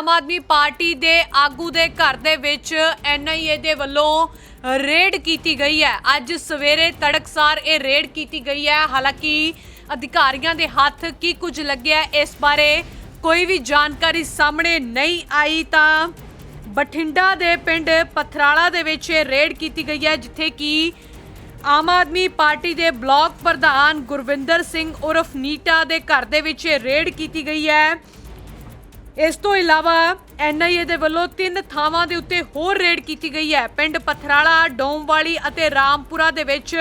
Aam Aadmi party ਦੇ ਆਗੂ ਦੇ ਘਰ ਦੇ ਵਿੱਚ ਐਨਆਈਏ ਦੇ ਵੱਲੋਂ ਰੇਡ ਕੀਤੀ ਗਈ ਹੈ। ਅੱਜ ਸਵੇਰੇ ਤੜਕਸਾਰ ਇਹ ਰੇਡ ਕੀਤੀ ਗਈ ਹੈ। ਹਾਲਾਂਕਿ ਅਧਿਕਾਰੀਆਂ ਦੇ ਹੱਥ ਕੀ ਕੁਝ ਲੱਗਿਆ ਇਸ ਬਾਰੇ ਕੋਈ ਵੀ ਜਾਣਕਾਰੀ ਸਾਹਮਣੇ ਨਹੀਂ ਆਈ ਤਾਂ ਬਠਿੰਡਾ ਦੇ ਪਿੰਡ ਪਥਰਾਲਾ ਦੇ ਵਿੱਚ ਇਹ ਰੇਡ ਕੀਤੀ ਗਈ ਹੈ, ਜਿੱਥੇ ਕਿ ਆਮ ਆਦਮੀ ਪਾਰਟੀ ਦੇ ਬਲਾਕ ਪ੍ਰਧਾਨ ਗੁਰਵਿੰਦਰ ਸਿੰਘ ਉਰਫ ਨੀਟਾ ਦੇ ਘਰ ਦੇ ਵਿੱਚ ਇਹ ਰੇਡ ਕੀਤੀ ਗਈ ਹੈ। ਇਸ ਤੋਂ ਇਲਾਵਾ ਐਨਆਈਏ ਦੇ ਵੱਲੋਂ ਤਿੰਨ ਥਾਵਾਂ ਦੇ ਉੱਤੇ ਹੋਰ ਰੇਡ ਕੀਤੀ ਗਈ ਹੈ। ਪਿੰਡ ਪਥਰਾਲਾ, ਡੋਮਵਾਲੀ ਅਤੇ ਰਾਮਪੁਰਾ ਦੇ ਵਿੱਚ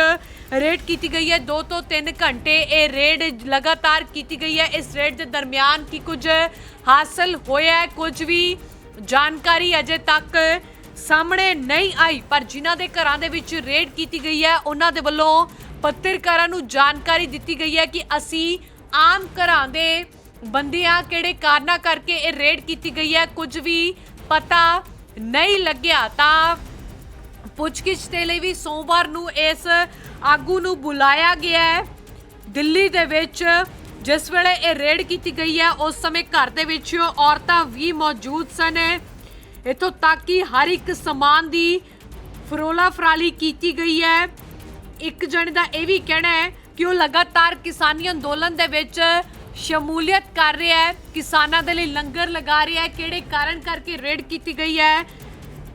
ਰੇਡ ਕੀਤੀ ਗਈ ਹੈ। 2 ਤੋਂ 3 ਘੰਟੇ ਇਹ ਰੇਡ ਲਗਾਤਾਰ ਕੀਤੀ ਗਈ ਹੈ। ਇਸ ਰੇਡ ਦੇ ਦਰਮਿਆਨ ਕੀ ਕੁਝ ਹਾਸਲ ਹੋਇਆ ਕੁਝ ਵੀ ਜਾਣਕਾਰੀ ਅਜੇ ਤੱਕ ਸਾਹਮਣੇ ਨਹੀਂ ਆਈ, ਪਰ ਜਿਨ੍ਹਾਂ ਦੇ ਘਰਾਂ ਦੇ ਵਿੱਚ ਰੇਡ ਕੀਤੀ ਗਈ ਹੈ, ਉਹਨਾਂ ਦੇ ਵੱਲੋਂ ਪੱਤਰਕਾਰਾਂ ਨੂੰ ਜਾਣਕਾਰੀ ਦਿੱਤੀ ਗਈ ਹੈ ਕਿ ਅਸੀਂ ਆਮ ਘਰਾਂ ਦੇ ਬੰਦਿਆਂ ਕਿਹੜੇ ਕਾਰਨਾਂ ਕਰਕੇ ਇਹ ਰੇਡ ਕੀਤੀ ਗਈ ਹੈ? ਕੁਝ ਵੀ ਪਤਾ ਨਹੀਂ ਲੱਗਿਆ ਤਾਂ ਪੁੱਛਗਿੱਛ ਦੇ ਲਈ ਵੀ ਸੋਮਵਾਰ ਨੂੰ ਇਸ ਆਗੂ ਨੂੰ ਬੁਲਾਇਆ ਗਿਆ ਹੈ। ਦਿੱਲੀ ਦੇ ਵਿੱਚ ਜਿਸ ਵੇਲੇ ਇਹ ਰੇਡ ਕੀਤੀ ਗਈ ਹੈ, ਉਸ ਸਮੇਂ ਘਰ ਦੇ ਵਿੱਚ ਔਰਤਾਂ ਵੀ ਮੌਜੂਦ ਸਨ। ਇਥੋਂ ਤੱਕ ਕਿ ਹਰ ਇੱਕ ਸਮਾਨ ਦੀ ਫਰੋਲਾ ਫਰਾਲੀ ਕੀਤੀ ਗਈ ਹੈ। ਇੱਕ ਜਣੇ ਦਾ ਇਹ ਵੀ ਕਹਿਣਾ ਹੈ ਕਿ ਉਹ ਲਗਾਤਾਰ ਕਿਸਾਨੀ ਅੰਦੋਲਨ ਦੇ ਵਿੱਚ ਸ਼ਮੂਲੀਅਤ ਕਰ ਰਿਹਾ ਹੈ, ਕਿਸਾਨਾਂ ਦੇ ਲਈ ਲੰਗਰ ਲਗਾ ਰਿਹਾ ਹੈ, ਕਿਹੜੇ ਕਾਰਨ ਕਰਕੇ ਰੇਡ ਕੀਤੀ ਗਈ ਹੈ?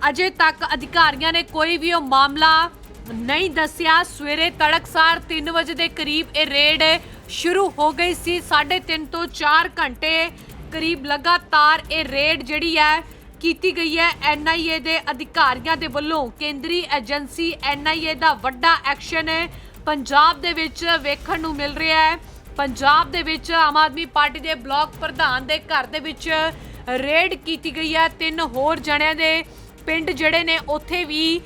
ਅਜੇ ਤੱਕ ਅਧਿਕਾਰੀਆਂ ਨੇ ਕੋਈ ਵੀ ਉਹ ਮਾਮਲਾ ਨਹੀਂ ਦੱਸਿਆ। ਸਵੇਰੇ ਤੜਕਸਾਰ 3 ਵਜੇ ਦੇ ਕਰੀਬ ਇਹ ਰੇਡ ਸ਼ੁਰੂ ਹੋ ਗਈ ਸੀ। 3.5 ਤੋਂ 4 ਘੰਟੇ ਕਰੀਬ ਲਗਾਤਾਰ ਇਹ ਰੇਡ ਜਿਹੜੀ ਹੈ, ਕੀਤੀ ਗਈ ਹੈ। ਐਨਆਈਏ ਦੇ ਅਧਿਕਾਰੀਆਂ ਦੇ ਵੱਲੋਂ ਕੇਂਦਰੀ ਏਜੰਸੀ ਐਨਆਈਏ ਦਾ ਵੱਡਾ ਐਕਸ਼ਨ ਹੈ। ਪੰਜਾਬ ਦੇ ਵਿੱਚ ਵੇਖਣ ਨੂੰ ਮਿਲ ਰਿਹਾ ਹੈ। ਪੰਜਾਬ ਦੇ ਵਿੱਚ ਆਮ ਆਦਮੀ ਪਾਰਟੀ ਦੇ ਬਲਾਕ ਪ੍ਰਧਾਨ ਦੇ ਘਰ ਦੇ ਵਿੱਚ ਰੇਡ ਕੀਤੀ ਗਈ ਹੈ। ਤਿੰਨ ਹੋਰ ਜਣਿਆਂ ਦੇ ਪਿੰਡ ਜਿਹੜੇ ਨੇ, ਉੱਥੇ ਵੀ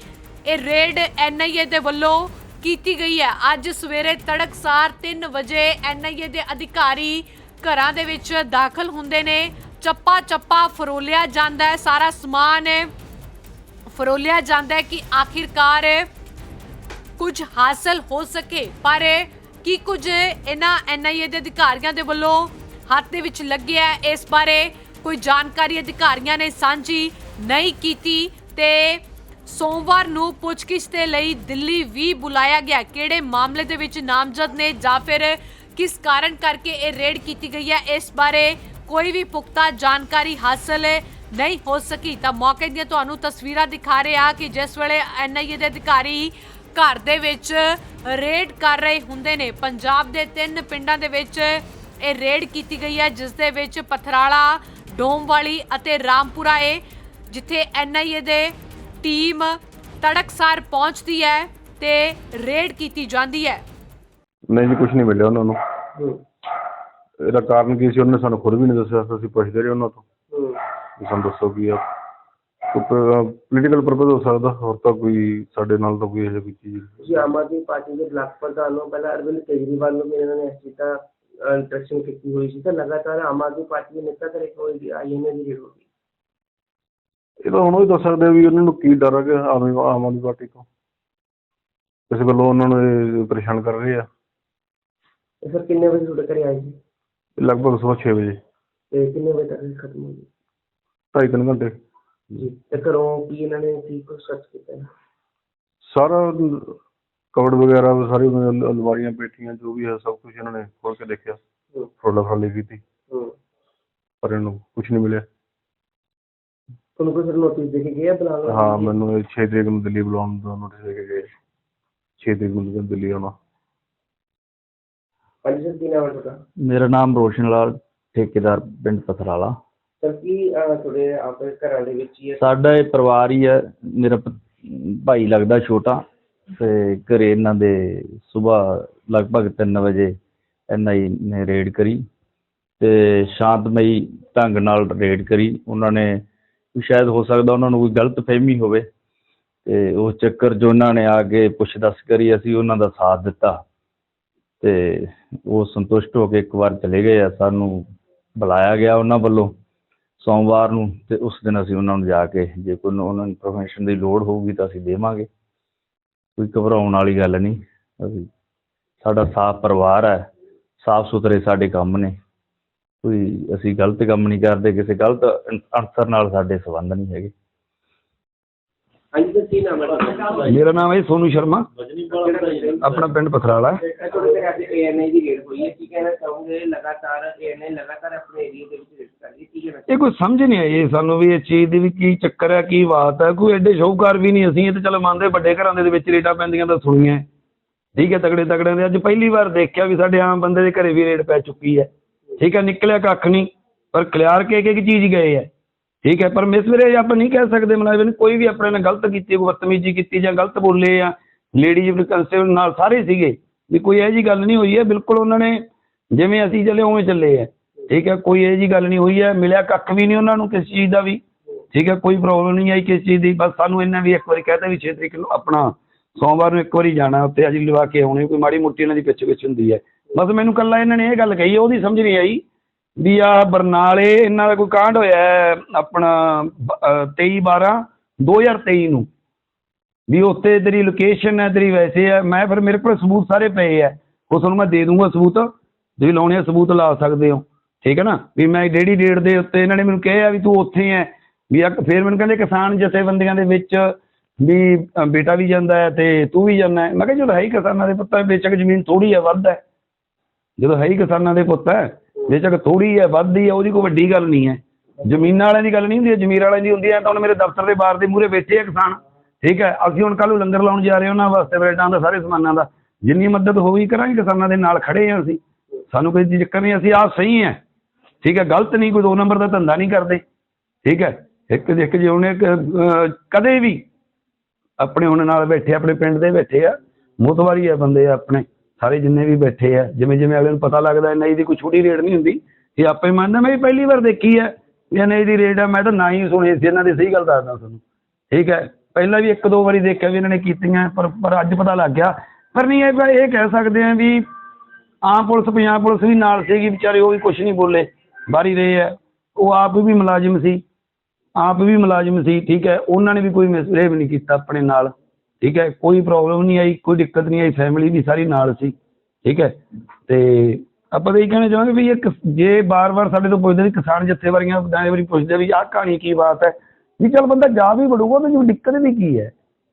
ਇਹ ਰੇਡ ਐਨਆਈਏ ਦੇ ਵੱਲੋਂ ਕੀਤੀ ਗਈ ਹੈ। ਅੱਜ ਸਵੇਰੇ ਤੜਕਸਾਰ 3 ਵਜੇ ਐਨਆਈਏ ਦੇ ਅਧਿਕਾਰੀ ਘਰਾਂ ਦੇ ਵਿੱਚ ਦਾਖਲ ਹੁੰਦੇ ਨੇ। ਚੱਪਾ ਚੱਪਾ ਫਰੋਲਿਆ ਜਾਂਦਾ ਹੈ। ਸਾਰਾ ਸਮਾਨ ਫਰੋਲਿਆ ਜਾਂਦਾ ਹੈ ਕਿ ਆਖਿਰਕਾਰ ਕੁਝ ਹਾਸਲ ਹੋ ਸਕੇ। ਪਰ ਕੀ ਕੁਝ ਇਹਨਾਂ ਐਨਆਈਏ ਦੇ ਅਧਿਕਾਰੀਆਂ ਦੇ ਵੱਲੋਂ ਹੱਥ ਦੇ ਵਿੱਚ ਲੱਗਿਆ ਇਸ ਬਾਰੇ ਕੋਈ ਜਾਣਕਾਰੀ ਅਧਿਕਾਰੀਆਂ ਨੇ ਸਾਂਝੀ ਨਹੀਂ ਕੀਤੀ ਤੇ ਸੋਮਵਾਰ ਨੂੰ ਪੁੱਛਗਿੱਛ ਦੇ ਲਈ ਦਿੱਲੀ ਵੀ ਬੁਲਾਇਆ ਗਿਆ। ਕਿਹੜੇ ਮਾਮਲੇ ਦੇ ਵਿੱਚ ਨਾਮਜ਼ਦ ਨੇ ਜਾਂ ਫਿਰ ਕਿਸ ਕਾਰਨ ਕਰਕੇ ਇਹ ਰੇਡ ਕੀਤੀ ਗਈ ਹੈ? ਇਸ ਬਾਰੇ ਕੋਈ ਵੀ ਪੁਖਤਾ ਜਾਣਕਾਰੀ ਹਾਸਲ ਨਹੀਂ ਹੋ ਸਕੀ। ਤਾਂ ਮੌਕੇ ਦੀਆਂ ਤੁਹਾਨੂੰ ਤਸਵੀਰਾਂ ਦਿਖਾ ਰਿਹਾ ਕਿ ਜਿਸ ਵੇਲੇ ਐਨਆਈਏ ਦੇ ਅਧਿਕਾਰੀ ਘਰ ਦੇ ਵਿੱਚ ਰੇਡ ਕਰ ਰਹੇ ਹੁੰਦੇ ਨੇ। ਪੰਜਾਬ ਦੇ ਤਿੰਨ ਪਿੰਡਾਂ ਦੇ ਵਿੱਚ ਇਹ ਰੇਡ ਕੀਤੀ ਗਈ ਹੈ, ਜਿਸ ਦੇ ਵਿੱਚ ਪਥਰਾਲਾ, ਡੋਮਵਾਲੀ ਅਤੇ ਰਾਮਪੁਰਾ ਏ, ਜਿੱਥੇ ਐਨਆਈਏ ਦੇ ਟੀਮ ਤੜਕਸਾਰ ਪਹੁੰਚਦੀ ਹੈ ਤੇ ਰੇਡ ਕੀਤੀ ਜਾਂਦੀ ਹੈ। ਨਹੀਂ ਜੀ ਕੁਝ ਨਹੀਂ ਮਿਲਿਆ ਉਹਨਾਂ ਨੂੰ। ਇਹਦਾ ਕਾਰਨ ਕੀ ਸੀ, ਉਹਨਾਂ ਨੇ ਸਾਨੂੰ ਖੁਦ ਵੀ ਨਹੀਂ ਦੱਸਿਆ। ਅਸੀਂ ਪੁੱਛਦੇ ਰਹੇ ਉਹਨਾਂ ਤੋਂ। ਸਾਨੂੰ ਦੱਸੋ ਕੀ ਆ। ਪੋਲੀਟੀਕਲ ਪਰਪਸ ਹੋ ਸਕਦਾ ਹੋਰ ਤਾਂ ਕੋਈ ਸਾਡੇ ਨਾਲ ਤਾਂ ਕੋਈ ਇਹੋ ਜਿਹੀ ਕੋਈ ਚੀਜ਼। ਤੁਸੀਂ ਆਮ ਆਦਮੀ ਪਾਰਟੀ ਦੇ ਬਲਾਕ ਪ੍ਰਧਾਨ ਨੂੰ ਪਹਿਲਾਂ ਅਰਵਿੰਦ ਕੇਜਰੀਵਾਲ ਨੂੰ ਵੀ ਇਹਨਾਂ ਨੇ ਇਸ ਦਾ ਇੰਟਰੈਕਸ਼ਨ ਕੀਤੀ ਹੋਈ ਸੀ ਤਾਂ ਲਗਾਤਾਰ ਆਮ ਆਦਮੀ ਪਾਰਟੀ ਦੇ ਨੇਤਾ ਕਰੇ ਕੋਈ ਆਈਐਨਏ ਦੀ ਰੇਡ ਹੋ ਗਈ ਇਹ ਤਾਂ ਹੁਣ ਉਹ ਹੀ ਦੱਸ ਸਕਦੇ ਆ ਵੀ ਉਹਨਾਂ ਨੂੰ ਕੀ ਡਰ ਹੈ ਆਮ ਆਮ ਆਦਮੀ ਪਾਰਟੀ ਤੋਂ। ਕਿਸੇ ਵੱਲੋਂ ਉਹਨਾਂ ਨੂੰ ਇਹ ਪਰੇਸ਼ਾਨ ਕਰ ਰਹੇ ਆ। ਤੇ ਫਿਰ ਕਿੰਨੇ ਵਜੇ ਤੁਹਾਡੇ ਘਰੇ ਆਏ ਸੀ? ਲਗਭਗ ਸਵੇਰ 6 ਵਜੇ। ਤੇ ਕਿੰਨੇ ਵਜੇ ਤੱਕ ਇਹ ਖਤਮ ਹੋ ਗਈ? ਢਾਈ ਤਿੰਨ ਘੰਟੇ। ਜੀ ਤੇ ਘਰੋਂ ਕੀ ਇਹਨਾਂ ਨੇ ਕੀ ਕੁਝ ਸਰਚ ਕੀਤਾ ਹੈ? ਸਾਰਾ ਕਵੜ ਵਗੈਰਾ ਸਾਰੀ ਅਲ- ਅਲਮਾਰੀਆਂ ਪੇਟੀਆਂ ਜੋ ਵੀ ਹੈ ਸਭ ਕੁਝ ਇਹਨਾਂ ਨੇ ਖੋਲ ਕੇ ਦੇਖਿਆ। ਹੂੰ, ਫਰੋਲਾ ਫਰਾਲੀ ਕੀਤੀ। ਹੂੰ। ਪਰ ਇਹਨੂੰ ਕੁਝ ਨਹੀਂ ਮਿਲਿਆ। ਤੁਹਾਨੂੰ ਕੋਈ ਨੋਟਿਸ ਦੇ ਕੇ ਗਿਆ ਵਾਲੇ? ਹਾਂ ਮੈਨੂੰ ਇਹ 6 ਤਰੀਕ ਨੂੰ ਦਿੱਲੀ ਬੁਲਾਉਣ ਦਾ ਨੋਟਿਸ ਦੇ ਕੇ ਗਏ। 6 ਤਰੀਕ ਨੂੰ ਦਿੱਲੀ ਆਉਣਾ। ਹਾਂਜੀ ਸਰ ਕੀ ਨਾਮ ਹੈ ਤੁਹਾਡਾ? ਮੇਰਾ ਨਾਮ ਰੋਸ਼ਨ ਲਾਲ ਠੇਕੇਦਾਰ ਪਿੰਡ ਪਥਰਾਲਾ। ਸਰ ਕੀ ਅਹ, ਤੁਹਾਡੇ ਆਪਣੇ ਘਰਾਂ ਦੇ ਵਿੱਚ ਹੀ ਹੈ? ਸਾਡਾ ਇਹ ਪਰਿਵਾਰ ਹੀ ਹੈ। ਮੇਰਾ ਭ- ਭਾਈ ਲੱਗਦਾ ਛੋਟਾ ਤੇ ਘਰੇ ਇਹਨਾਂ ਦੇ ਸਵੇਰ ਲਗਭਗ 3 ਵਜੇ ਐਨਆਈ ਨੇ ਰੇਡ ਕਰੀ ਤੇ ਸ਼ਾਂਤਮਈ ਢੰਗ ਨਾਲ ਰੇਡ ਕਰੀ। ਉਹਨਾਂ ਨੇ ਵੀ ਸ਼ਾਇਦ ਹੋ ਸਕਦਾ ਉਹਨਾਂ ਨੂੰ ਕੋਈ ਗਲਤ ਫਹਿਮੀ ਹੋਵੇ ਤੇ ਉਸ ਚੱਕਰ 'ਚ ਉਹਨਾਂ ਨੇ ਆ ਕੇ ਪੁੱਛ ਦੱਸ ਕਰੀ ਅਸੀਂ ਉਹਨਾਂ ਦਾ ਸਾਥ ਦਿੱਤਾ ਤੇ ਉਹ ਸੰਤੁਸ਼ਟ ਹੋ ਕੇ ਇੱਕ ਵਾਰ ਚਲੇ ਗਏ ਆ। ਸਾਨੂੰ ਬੁਲਾਇਆ ਗਿਆ ਉਹਨਾਂ ਵੱਲੋਂ। ਸੋਮਵਾਰ ਨੂੰ ਤੇ ਉਸ ਦਿਨ ਅਸੀਂ ਉਹਨਾਂ ਨੂੰ ਜਾ ਕੇ ਜੇ ਕੋਈ ਉਹਨਾਂ ਨੂੰ ਇਨਫੋਰਮੇਸ਼ਨ ਦੀ ਲੋੜ ਹੋਊਗੀ ਤਾਂ ਅਸੀਂ ਦੇਵਾਂਗੇ। ਕੋਈ ਘਬਰਾਉਣ ਵਾਲੀ ਗੱਲ ਨਹੀਂ। ਅਸੀਂ, ਸਾਡਾ ਸਾਫ਼ ਪਰਿਵਾਰ ਹੈ, ਸਾਫ਼ ਸੁਥਰੇ ਸਾਡੇ ਕੰਮ ਨੇ। ਕੋਈ ਅਸੀਂ ਗਲਤ ਕੰਮ ਨਹੀਂ ਕਰਦੇ, ਕਿਸੇ ਗਲਤ ਅਨਸਰ ਨਾਲ ਸਾਡੇ ਸੰਬੰਧ ਨਹੀਂ ਹੈਗੇ। ਹਾਂਜੀ ਸਰ ਕੀ ਨਾਮ ਹੈ ਤੁਹਾਡਾ? ਮੇਰਾ ਨਾਮ ਹੈ ਸੋਨੂ ਸ਼ਰਮਾ? ਆਪਣਾ ਪਿੰਡ ਪਥਰਾਲਾ ਇਹ ਤੁਹਾਡੇ ਘਰ ਅੱਜ ਏਐਨਆਈ ਦੀ ਰੇਡ ਹੋਈ ਹੈ। ਕੀ ਕਹਿਣਾ ਚਾਹੋਗੇ? ਲਗਾਤਾਰ ਏਐਨਆਈ ਲਗਾਤਾਰ ਆਪਣੇ ਏਰੀਆ ਦੇ ਵਿੱਚ ਰੇਡ ਕਰ ਰਹੀ ਹੈ। ਕੀ ਕਹਿਣਾ ਇਹ ਕੋਈ ਸਮਝ ਨਹੀਂ ਆਈ ਸਾਨੂੰ ਵੀ ਇਹ ਚੀਜ਼ ਦੀ ਵੀ ਕੀ ਚੱਕਰ ਹੈ ਕੀ ਬਾਤ ਹੈ। ਕੋਈ ਐਡੇ ਸ਼ੌਹਕਾਰ ਵੀ ਨਹੀਂ ਅਸੀਂ। ਇਹ ਤਾਂ ਚਲੋ ਮੰਨਦੇ ਵੱਡੇ ਘਰਾਂ ਦੇ ਵਿੱਚ ਰੇਡਾਂ ਪੈਂਦੀਆਂ ਤਾਂ ਸੁਣੀਆਂ ਠੀਕ ਹੈ ਤਗੜੇ ਤਗੜਿਆਂ ਦੇ। ਅੱਜ ਪਹਿਲੀ ਵਾਰ ਦੇਖਿਆ ਵੀ ਸਾਡੇ ਆਮ ਬੰਦੇ ਦੇ ਘਰੇ ਵੀ ਰੇਡ ਪੈ ਚੁੱਕੀ ਹੈ। ਠੀਕ ਹੈ ਨਿਕਲਿਆ ਕੱਖ ਨਹੀਂ। ਪਰ ਕਲਿਆਰ ਕੇ ਇੱਕ ਇੱਕ ਚੀਜ਼ ਗਏ ਹੈ। ਠੀਕ ਹੈ ਪਰ ਮਿਸਵਰੇ ਆਪਾਂ ਨਹੀਂ ਕਹਿ ਸਕਦੇ ਮੁਲਾਜ਼ਮ ਕੋਈ ਵੀ ਆਪਣੇ ਨਾਲ ਗਲਤ ਕੀਤੀ ਕੋਈ ਬਦਤਮੀਜ਼ੀ ਕੀਤੀ ਜਾਂ ਗਲਤ ਬੋਲੇ ਆ ਲੇਡੀਜ਼ ਕਨਸੇਪਟ ਨਾਲ ਸਾਰੇ ਸੀਗੇ ਵੀ ਕੋਈ ਇਹੋ ਜੀ ਗੱਲ ਨਹੀਂ ਹੋਈ ਹੈ ਬਿਲਕੁਲ ਉਹਨਾਂ ਨੇ ਜਿਵੇਂ ਅਸੀਂ ਚੱਲੇ ਉਵੇਂ ਚੱਲੇ ਆ। ਠੀਕ ਹੈ ਕੋਈ ਇਹੋ ਜੀ ਗੱਲ ਨਹੀਂ ਹੋਈ ਹੈ ਮਿਲਿਆ ਕੱਖ ਵੀ ਨਹੀਂ ਉਹਨਾਂ ਨੂੰ ਕਿਸੇ ਚੀਜ਼ ਦਾ ਵੀ। ਠੀਕ ਹੈ ਕੋਈ ਪ੍ਰੋਬਲਮ ਨਹੀਂ ਆਈ ਕਿਸੇ ਚੀਜ਼ ਦੀ ਬਸ ਸਾਨੂੰ ਇਹਨਾਂ ਵੀ ਇੱਕ ਵਾਰੀ ਕਹਤਾ ਵੀ 6 ਤਰੀਕ ਨੂੰ ਆਪਣਾ ਸੋਮਵਾਰ ਨੂੰ ਇੱਕ ਵਾਰੀ ਜਾਣਾ ਉੱਥੇ ਅੱਜ ਲਵਾ ਕੇ ਆਉਣੇ ਕੋਈ ਮਾੜੀ ਮੋਟੀ ਇਹਨਾਂ ਦੀ ਪਿੱਛੇ ਪਿੱਛੇ ਹੁੰਦੀ ਹੈ। ਬਸ ਮੈਨੂੰ ਕੱਲਾ ਇਹਨਾਂ ਨੇ ਇਹ ਗੱਲ ਕਹੀ ਹੈ, ਉਹਦੀ ਸਮਝ ਨਹੀਂ ਆਈ ਵੀ ਆ ਬਰਨਾਲੇ, ਇਹਨਾਂ ਦਾ ਕੋਈ ਕਾਂਡ ਹੋਇਆ ਹੈ ਆਪਣਾ 23 12 2023 ਨੂੰ। ਵੀ ਉੱਥੇ ਤੇਰੀ ਲੋਕੇਸ਼ਨ ਹੈ, ਤੇਰੀ ਵੈਸੇ ਹੈ, ਮੈਂ ਫਿਰ ਮੇਰੇ ਕੋਲ ਸਬੂਤ ਸਾਰੇ ਪਏ ਹੈ। ਉਹ ਤੁਹਾਨੂੰ ਮੈਂ ਦੇ ਦੂੰਗਾ ਸਬੂਤ, ਤੁਸੀਂ ਲਾਉਣੇ ਆ ਸਬੂਤ, ਲਾ ਸਕਦੇ ਹੋ। ਠੀਕ ਹੈ ਨਾ? ਵੀ ਮੈਂ ਡੇੜੀ ਡੇਟ ਦੇ ਉੱਤੇ ਇਹਨਾਂ ਨੇ ਮੈਨੂੰ ਕਿਹਾ ਵੀ ਤੂੰ ਉੱਥੇ ਹੈ, ਵੀ ਇੱਕ ਫਿਰ ਮੈਨੂੰ ਕਹਿੰਦੇ ਕਿਸਾਨ ਜਥੇਬੰਦੀਆਂ ਦੇ ਵਿੱਚ ਵੀ ਬੇਟਾ ਵੀ ਜਾਂਦਾ ਹੈ ਤੇ ਤੂੰ ਵੀ ਜਾਂਦਾ ਹੈ। ਮੈਂ ਕਿਹਾ ਜਦੋਂ ਹੈ ਹੀ ਕਿਸਾਨਾਂ ਦੇ ਪੁੱਤ ਹੈ ਬੇਸ਼ੱਕ ਜ਼ਮੀਨ ਥੋੜੀ ਹੈ, ਵੱਧ ਹੈ। ਜਦੋਂ ਹੈ ਹੀ ਕਿਸਾਨਾਂ ਦੇ ਪੁੱਤ ਹੈ ਬੇਸ਼ੱਕ ਥੋੜੀ ਹੈ, ਵੱਧਦੀ ਹੈ, ਉਹਦੀ ਕੋਈ ਵੱਡੀ ਗੱਲ ਨਹੀਂ ਹੈ। ਜ਼ਮੀਨਾਂ ਵਾਲਿਆਂ ਦੀ ਗੱਲ ਨਹੀਂ ਹੁੰਦੀ ਜ਼ਮੀਰ ਵਾਲਿਆਂ ਦੀ ਹੁੰਦੀ ਹੈ, ਤਾਂ ਹੁਣ ਮੇਰੇ ਦਫ਼ਤਰ ਦੇ ਬਾਹਰ ਦੇ ਮੂਹਰੇ ਬੈਠੇ ਆ ਕਿਸਾਨ। ਠੀਕ ਹੈ, ਅਸੀਂ ਹੁਣ ਕੱਲ੍ਹ ਨੂੰ ਲੰਗਰ ਲਾਉਣ ਜਾ ਰਹੇ ਹਾਂ, ਉਹਨਾਂ ਵਾਸਤੇ ਬਰੇਟਾਂ ਦਾ, ਸਾਰੇ ਸਮਾਨਾਂ ਦਾ। ਜਿੰਨੀ ਮਦਦ ਹੋਈ ਕਰਾਂਗੇ, ਕਿਸਾਨਾਂ ਦੇ ਨਾਲ ਖੜੇ ਹਾਂ ਅਸੀਂ। ਸਾਨੂੰ ਕੋਈ ਚੀਜ਼ ਚੱਕਰ ਨਹੀਂ, ਅਸੀਂ ਆਪ ਸਹੀ ਹੈ। ਠੀਕ ਹੈ, ਗਲਤ ਨਹੀਂ, ਕੋਈ ਦੋ ਨੰਬਰ ਦਾ ਧੰਦਾ ਨਹੀਂ ਕਰਦੇ। ਠੀਕ ਹੈ, ਇੱਕ ਇੱਕ ਜੇ ਉਹਨੇ ਕਦੇ ਵੀ ਆਪਣੇ ਹੁਣ ਨਾਲ ਬੈਠੇ, ਆਪਣੇ ਪਿੰਡ ਦੇ ਬੈਠੇ ਆ, ਮੋਤਵਾਰੀ ਆ ਬੰਦੇ ਆਪਣੇ। ਸਾਰੇ ਜਿੰਨੇ ਵੀ ਬੈਠੇ ਆ, ਜਿਵੇਂ ਜਿਵੇਂ ਅਗਲੇ ਨੂੰ ਪਤਾ ਲੱਗਦਾ ਨਹੀਂ ਦੀ ਕੋਈ ਛੋਟੀ ਰੇਟ ਨਹੀਂ ਹੁੰਦੀ। ਇਹ ਆਪੇ ਮੰਨਦਾ ਮੈਂ ਵੀ ਪਹਿਲੀ ਵਾਰ ਦੇਖੀ ਹੈ, ਵੀ ਨਹੀਂ ਦੀ ਰੇਟ ਆ, ਮੈਂ ਤਾਂ ਨਾ ਹੀ ਸੁਣੀ ਸੀ, ਇਹਨਾਂ ਦੀ ਸਹੀ ਗੱਲ ਦੱਸਦਾ ਤੁਹਾਨੂੰ। ਠੀਕ ਹੈ, ਪਹਿਲਾਂ ਵੀ ਇੱਕ ਦੋ ਵਾਰੀ ਦੇਖਿਆ ਵੀ ਇਹਨਾਂ ਨੇ ਕੀਤੀਆਂ, ਪਰ ਪਰ ਅੱਜ ਪਤਾ ਲੱਗ ਗਿਆ। ਪਰ ਨਹੀਂ, ਇਹ ਇਹ ਕਹਿ ਸਕਦੇ ਆ ਵੀ ਆਮ ਪੁਲਿਸ, ਪੰਜਾਬ ਪੁਲਿਸ ਵੀ ਨਾਲ ਸੀਗੀ, ਵਿਚਾਰੇ ਉਹ ਵੀ ਕੁਝ ਨਹੀਂ ਬੋਲੇ, ਬਾਹਰੀ ਰਹੇ ਆ। ਉਹ ਆਪ ਵੀ ਮੁਲਾਜ਼ਮ ਸੀ, ਆਪ ਵੀ ਮੁਲਾਜ਼ਮ ਸੀ, ਠੀਕ ਹੈ, ਉਹਨਾਂ ਨੇ ਵੀ ਕੋਈ ਮਿਸਬਿਹੇਵ ਨਹੀਂ ਕੀਤਾ ਆਪਣੇ ਨਾਲ। ਠੀਕ ਹੈ, ਕੋਈ ਪ੍ਰੋਬਲਮ ਨਹੀਂ ਆਈ, ਕੋਈ ਦਿੱਕਤ ਨਹੀਂ ਆਈ ਫੈਮਿਲੀ ਵੀ ਸਾਰੀ ਨਾਲ ਸੀ, ਠੀਕ ਹੈ। ਤੇ ਆਪਾਂ ਤਾਂ ਇਹ ਕਹਿਣਾ ਚਾਹਾਂਗੇ ਵੀ ਇਹ ਜੇ ਬਾਰ-ਬਾਰ ਸਾਡੇ ਤੋਂ ਪੁੱਛਦੇ ਵੀ ਕਿਸਾਨ ਜਥੇਬੰਦੀਆਂ ਦਾਇਰੇ ਵਾਰੀ ਪੁੱਛਦੇ ਵੀ ਆਹ ਕਹਾਣੀ ਕੀ ਬਾਤ ਹੈ, ਵੀ ਚਲ ਬੰਦਾ ਜਾ ਵੀ ਵੜੂਗਾ ਤਾਂ ਜੋ ਦਿੱਕਤ ਵੀ ਕੀ ਹੈ?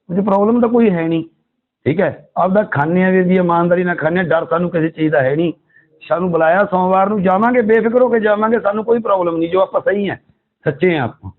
ਉਹਦੀ ਪ੍ਰੋਬਲਮ ਤਾਂ ਕੋਈ ਹੈ ਨਹੀਂ, ਠੀਕ ਹੈ। ਆਪਦਾ ਖਾਣੇ ਆ ਵੀਰ ਜੀ ਇਮਾਨਦਾਰੀ ਨਾਲ ਖਾਣੇ ਡਰ ਸਾਨੂੰ ਕਿਸੇ ਚੀਜ਼ ਦਾ ਹੈ ਨਹੀਂ। ਸਾਨੂੰ ਬੁਲਾਇਆ ਸੋਮਵਾਰ ਨੂੰ, ਜਾਵਾਂਗੇ, ਬੇਫਿਕਰ ਹੋ ਕੇ ਜਾਵਾਂਗੇ, ਸਾਨੂੰ ਕੋਈ ਪ੍ਰੋਬਲਮ ਨਹੀਂ, ਜੋ ਆਪਾਂ ਸਹੀ ਹੈ, ਸੱਚੇ ਆ ਆਪਾਂ।